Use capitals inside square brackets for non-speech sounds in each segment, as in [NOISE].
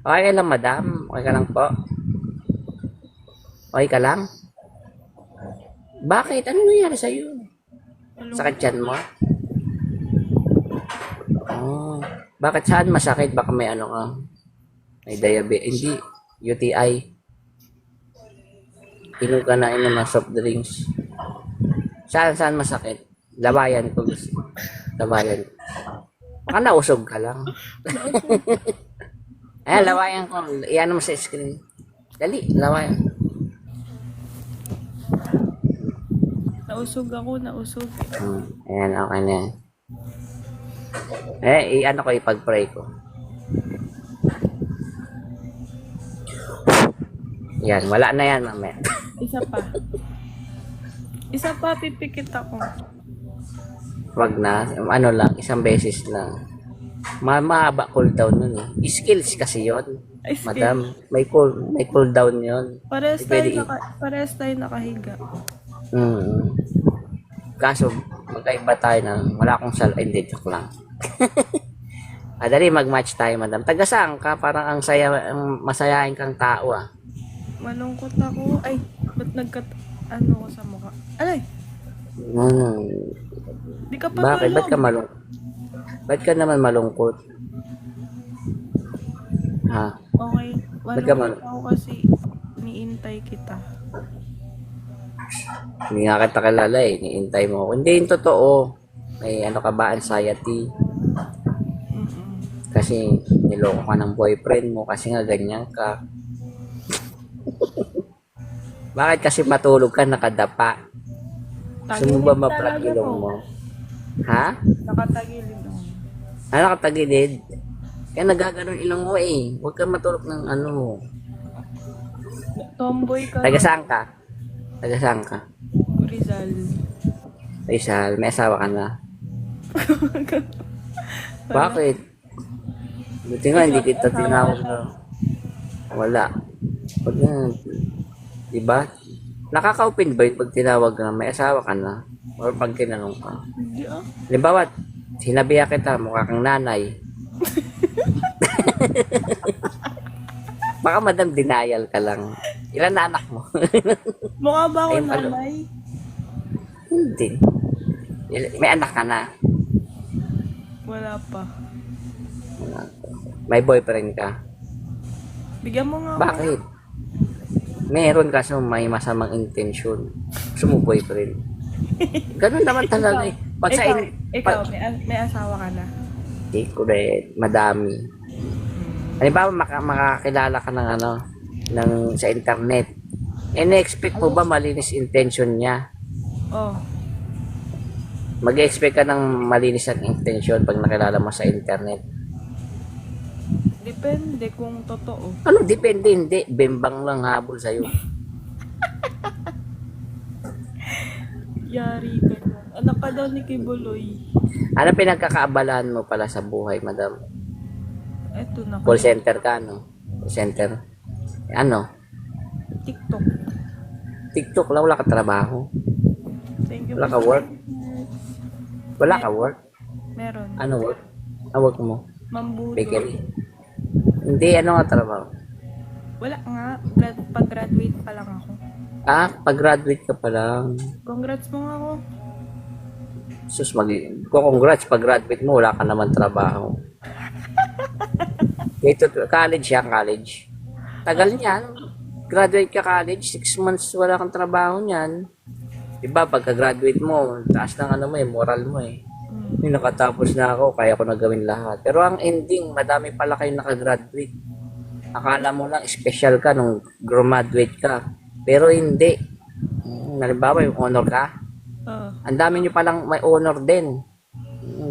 Okay ka lang, madam? Okay ka lang po? Okay ka lang? Bakit? Ano nangyari sa'yo? Sakit dyan mo? Oh. Bakit saan masakit? Baka may ano ka? May diabetes. Hindi. UTI. Inom ka na inom ng soft drinks. Saan, saan masakit? Labayan ko gusto. Labayan. Baka nausog ka lang. [LAUGHS] Ayan, lawayan ko. Iyan mo sa screen. Dali, lawayan. Nausog ako, nausog. Hmm. Ayan, okay na yan. Eh, i-ano ko, ipag-pray ko. Yan, wala na yan, mamaya. Isa pa. Isa pa, pipikit ako. Wag na, ano lang, isang beses lang. Ma mahaba cooldown nun eh. Skills kasi yon Ay, skill. Madam, may cool, may cooldown yon Parehas Pwede tayo, i- naka, parehas tayo nakahiga. Mm. Kaso, magkaiba tayo ng wala akong sal... Ay, Hindi, joke lang. [LAUGHS] ah, dali, mag-match tayo, madam. Tagasang ka, parang ang saya, ang masayahin kang tao ah. Malungkot ako. Ay, ba't nagkat... Ano ko sa mukha? Alay, Hmm. di ka pa Bakit? Ba't ka tulog. Ba't ka naman malungkot? Ha? Okay. Ba't ka Malungkot mal- ako kasi niintay kita. Hindi nga kita kilala eh. Niintay mo ako. Hindi yung totoo. May ano ka ba, anxiety. Mm-mm. Kasi niloko ka ng boyfriend mo kasi nga ganyan ka. [LAUGHS] Bakit kasi matulog ka nakadapa? Gusto mo ba ma-plug ilong mo? Ha? Nakatagilid ako. Ano nakatagilid? Kaya nagaganon ilong mo eh. Huwag ka matulog ng ano. Tomboy ka. Taga saan ka? Taga saan ka? Rizal. Rizal, may asawa ka na. [LAUGHS] Bakit? Buti nga, hindi kita tinawag na. Wala. Pag na, diba? Nakaka-open ba pag tinawag na may asawa ka na? Or pag tinanong ka? Hindi ah. Halimbawa, sinabihan kita, mukha kang nanay. Baka madam denial ka lang. Ilan na anak mo? [LAUGHS] Mukha ba ako Ayun, ano? nanay? Hindi. Il- May anak ka na. Wala pa. May boyfriend ka. Bigyan mo nga ako. Bakit? Meron kasi may masamang intention. Gusto mo boyfriend. Ganun naman talaga eh. Pag sa ikaw, in, ikaw pag, may, may asawa ka na. Hindi rin, madami. Halimbawa, maka, makakilala ka ng ano, ng, sa internet. Eh, na-expect mo ba malinis intention niya? Oh. Mag-expect ka ng malinis ang intention pag nakilala mo sa internet. Depende kung totoo. Ano, depende, hindi. Bimbang lang habol sa'yo. [LAUGHS] Yari ka. Anak ka daw ni Kibuloy. Ano pinagkakaabalahan mo pala sa buhay, madam? Eto na. Call center ka, no? Call center. Ano? TikTok. TikTok lang, wala ka trabaho. Thank you. Wala ka work? Wala ka work? Meron. Ano work? Ano work mo? Mambudo. Bakery? Hindi, ano nga trabaho? Wala nga. Grad- pag-graduate pa lang ako. Ah, pag-graduate ka pa lang. Congrats mo nga ako. Sus, mag congrats pag-graduate mo, wala ka naman trabaho. [LAUGHS] Dito, college yan, college. Tagal niyan. Graduate ka college, six months wala kang trabaho niyan. Diba, pagka-graduate mo, taas ng ano mo eh, moral mo eh. May nakatapos na ako, kaya ko na gawin lahat. Pero ang ending, madami pala kayo nakagraduate. Akala mo lang special ka nung graduate ka. Pero hindi. Halimbawa, yung honor ka, Oo. ang dami nyo palang may honor din.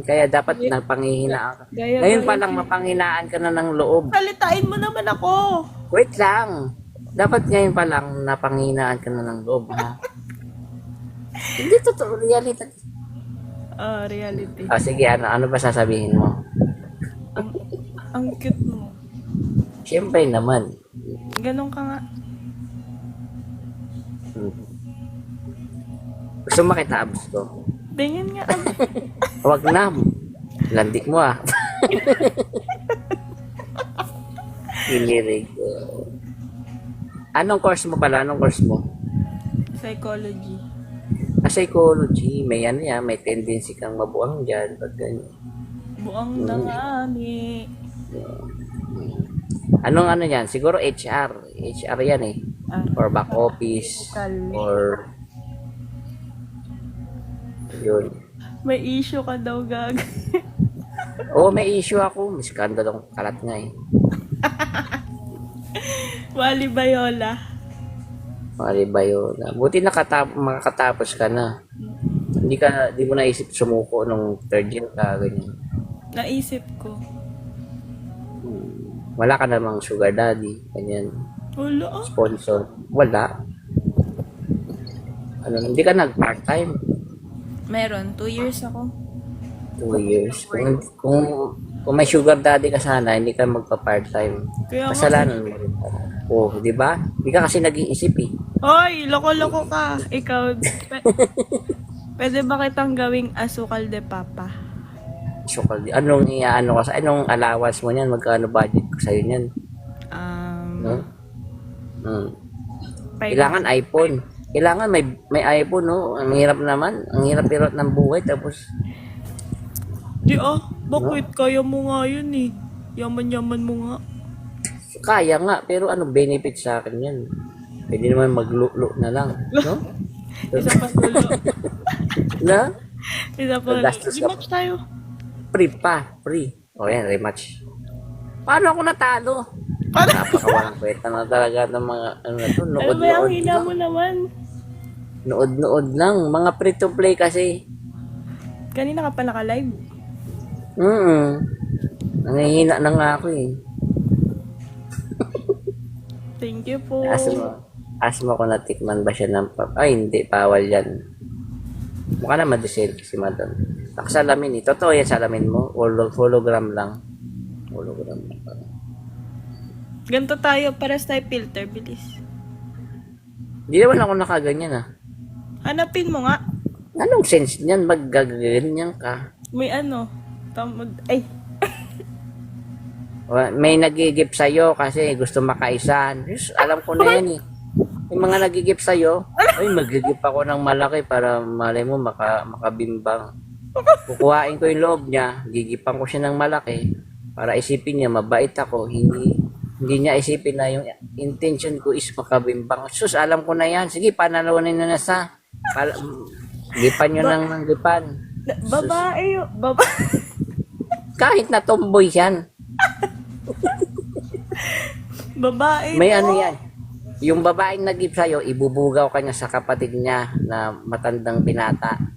Kaya dapat napanghihinaan ka. Gaya Ngayon pa lang mapanghinaan ka na ng loob. Salitain mo naman ako. Wait lang. Dapat ngayon pa lang napanghinaan ka na ng loob, ha? [LAUGHS] Hindi totoo, reality. Ah, reality. Ah, sige, ano, ano ba sasabihin mo? Ang, ang cute mo. Siyempre naman. Ganon ka nga. Mm. Gusto mo makita abs ko? Tingin nga. [LAUGHS] Huwag na. Landik mo ah. [LAUGHS] Hinirig. Uh, anong course mo pala? Anong course mo? Psychology. Ah, psychology. May ano yan, may tendency kang mabuang dyan. Pag ganyan. Buang na nga ni. Anong ano yan? Siguro HR. HR yan eh. Ah, Or back office. Or... Yun. may issue ka daw, gag. [LAUGHS] Oo, may issue ako. May skandalong kalat nga eh. [LAUGHS] Wally Bayola. Mali ba yun? Buti nakatap makakatapos ka na. Hindi ka, di mo naisip sumuko nung third year ka, ganyan. Naisip ko. Wala ka namang sugar daddy, ganyan. Wala. Sponsor. Wala. Ano, hindi ka nag-part-time. Meron. Two years ako. Two years. Kung, kung, kung may sugar daddy ka sana, hindi ka magpa-part-time. Kaya Kasalanan mo rin. Oh, di ba? Hindi ka kasi nag-iisip eh. Hoy, loko-loko ka. Ikaw. P- [LAUGHS] Pwede ba kitang gawing asukal de papa? Sukal. Anong iaano ka sa, anong allowance mo niyan? Magkano budget ko sa'yo niyan? Um, No? Hmm. five- Kailangan iPhone. Kailangan may may iPhone, no? Ang hirap naman. Ang hirap hirap ng buhay. Tapos, Di ah, bakit? Kaya mo nga yun eh. Yaman-yaman mo nga. kaya nga. Pero ano benefit sa akin yan? Pwede naman maglulo na lang. No? [LAUGHS] Isa pa tulo. [LAUGHS] Na? Isa pa pa. Rematch tayo. Free pa. Free. O yan, rematch. Paano ako natalo? Napakawalang kwenta na talaga ng mga ano na to. Ano ba yung hina mo naman? Nood-nood lang. Mga free to play kasi. Kanina ka pa naka-live. Mm Nangihina na nga ako eh. Thank you po. Ask mo, ask mo kung natikman ba siya ng pap. Ay, hindi. Bawal yan. Mukha na madisel si madam. Nakasalamin eh. Totoo yan salamin mo. Holo- hologram lang. Hologram lang. Ganto tayo para sa filter. Bilis. Hindi naman ako nakaganyan ah. Hanapin mo nga. Anong sense niyan? Maggaganyan ka. May ano. Tamad. Ay. [LAUGHS] May nagigip sa'yo kasi gusto makaisan. Yes, alam ko na yan eh. May mga nagigip sa'yo, [LAUGHS] ay magigip ako ng malaki para malay mo maka, makabimbang. Kukuhain ko yung loob niya, gigipan ko siya ng malaki para isipin niya mabait ako. Hindi hindi niya isipin na yung intention ko is makabimbang. Sus, alam ko na yan. Sige, panalawanin na na sa. Pal- gipan nyo ng ng gipan. Na- Babae yun. Baba [LAUGHS] Kahit na tomboy yan. Babae. May to. ano yan. Yung babaeng nagip sa'yo, ibubugaw ka niya sa kapatid niya na matandang binata.